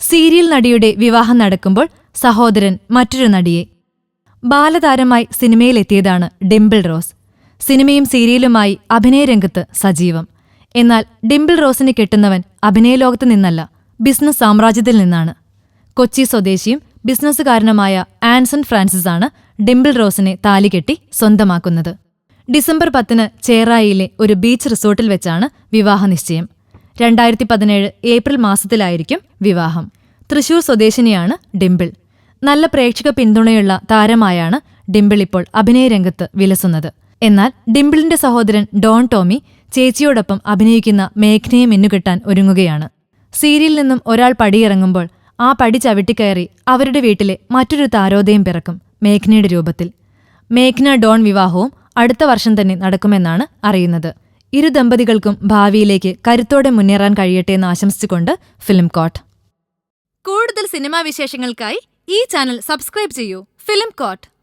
Serial നടിയുടെ വിവാഹം നടക്കുമ്പോൾ സഹോദരൻ മറ്റൊരു നടിയെ. ബാലതാരമായി സിനിമയിലെത്തിയതാണ് ഡിംപിൾ റോസ്. സിനിമയും സീരിയലുമായി അഭിനയരംഗത്ത് സജീവം. എന്നാൽ ഡിംപിൾ റോസിന് കിട്ടുന്നവൻ അഭിനയലോകത്ത് നിന്നല്ല ബിസിനസ് സാമ്രാജ്യത്തിൽ നിന്നാണ്. കൊച്ചി സ്വദേശിയും ബിസിനസ്സുകാരനുമായ ആൻസൺ ഫ്രാൻസിസ് ആണ് ഡിംപിൾ റോസിനെ താലികെട്ടി സ്വന്തമാക്കുന്നത്. ഡിസംബർ പത്തിന് ചേറായിയിലെ ഒരു ബീച്ച് റിസോർട്ടിൽ വെച്ചാണ് വിവാഹ നിശ്ചയം രണ്ടായിരത്തി പതിനേഴ് ഏപ്രിൽ മാസത്തിലായിരിക്കും വിവാഹം. തൃശൂർ സ്വദേശിനിയാണ് ഡിംപിൾ. നല്ല പ്രേക്ഷക പിന്തുണയുള്ള താരമായാണ് ഡിംപിൾ ഇപ്പോൾ അഭിനയരംഗത്ത് വിലസുന്നത്. എന്നാൽ ഡിംപിളിന്റെ സഹോദരൻ ഡോൺ ടോമി ചേച്ചിയോടൊപ്പം അഭിനയിക്കുന്ന മേഘ്നയെ മിന്നുകെട്ടാൻ ഒരുങ്ങുകയാണ്. സീരിയലിൽ നിന്നും ഒരാൾ പടിയിറങ്ങുമ്പോൾ ആ പടി ചവിട്ടിക്കയറി അവരുടെ വീട്ടിലെ മറ്റൊരു താരോദയം പിറക്കും മേഘ്നയുടെ രൂപത്തിൽ. മേഘ്ന ഡോൺ വിവാഹവും അടുത്ത വർഷം തന്നെ നടക്കുമെന്നാണ് അറിയുന്നത്. ഇരു ദമ്പതികൾക്കും ഭാവിയിലേക്ക് കരുത്തോടെ മുന്നേറാൻ കഴിയട്ടെ എന്ന് ആശംസിച്ചുകൊണ്ട് ഫിലിം കോട്ട്. കൂടുതൽ സിനിമാ വിശേഷങ്ങൾക്കായി ഈ ചാനൽ സബ്സ്ക്രൈബ് ചെയ്യൂ. Film coat.